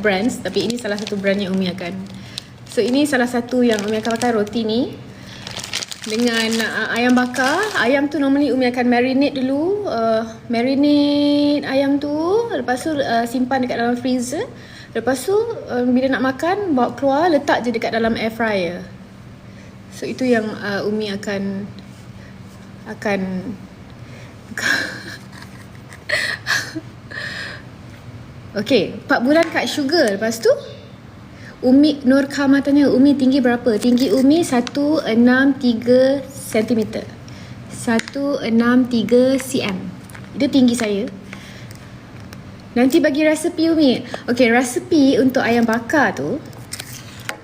brands tapi ini salah satu brand yang Umi akan. So ini salah satu yang Umi akan pakai roti ni dengan uh, ayam bakar. Ayam tu normally Umi akan marinate dulu, uh, marinate ayam tu, lepas tu uh, simpan dekat dalam freezer. Lepas tu uh, bila nak makan bawa keluar letak je dekat dalam air fryer. So itu yang uh, Umi akan akan Okay, 4 bulan kat sugar. Lepas tu, Umi Nur Kama tanya, Umi tinggi berapa? Tinggi Umi 163 cm. 163 cm. Itu tinggi saya. Nanti bagi resepi Umi. Okay, resepi untuk ayam bakar tu,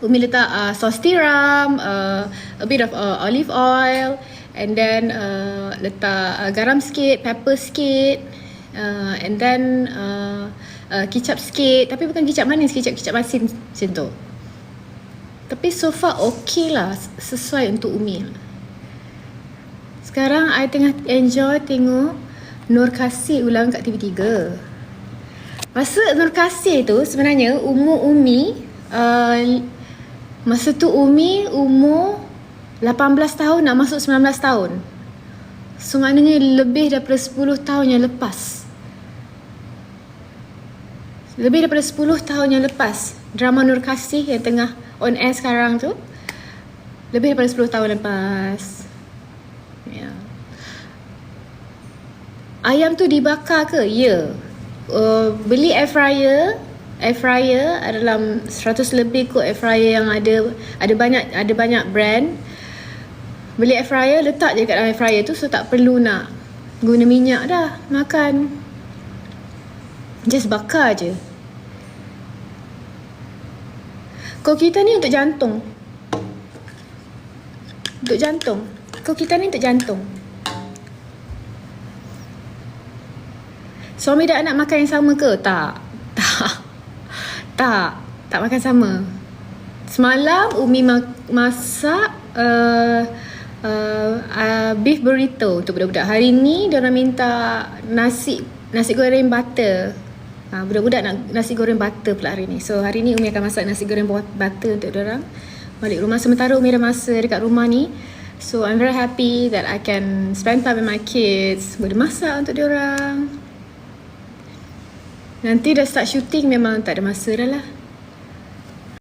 Umi letak uh, sauce tiram, uh, a bit of uh, olive oil, and then uh, letak uh, garam sikit, pepper sikit, uh, and then uh, uh, kicap sikit. Tapi bukan kicap manis kicap-kicap masin macam tu. Tapi so far okay lah sesuai untuk Umi sekarang I tengah enjoy tengok Nur Kasih ulang kat TV3 masa Nur Kasih tu sebenarnya umur Umi uh, masa tu Umi umur 18 tahun nak masuk 19 tahun. So maknanya lebih daripada 10 tahun yang lepas lebih daripada 10 tahun yang lepas drama Nur Kasih yang tengah on air sekarang tu lebih daripada 10 tahun lepas. Ya. Ayam tu dibakar ke? Ya. Uh, beli air fryer. Air fryer adalah 100 lebih kot air fryer yang ada ada banyak ada banyak brand. Beli air fryer letak je kat dalam air fryer tu so tak perlu nak guna minyak dah makan Just bakar je. Kau kita ni untuk jantung. Untuk jantung. Kau kita ni untuk jantung. Suami dan anak makan yang sama ke? Tak. Tak. Tak. Tak makan sama. Semalam Umi masak uh, uh, uh, beef burrito untuk budak-budak. Hari ni dia orang minta nasi nasi goreng butter Ha, budak-budak nak nasi goreng butter pula hari ni. So hari ni Umi akan masak nasi goreng butter untuk orang balik rumah. Sementara Umi ada masa dekat rumah ni. So I'm very happy that I can spend time with my kids. Boleh masak untuk orang. Nanti dah start shooting memang tak ada masa dah lah.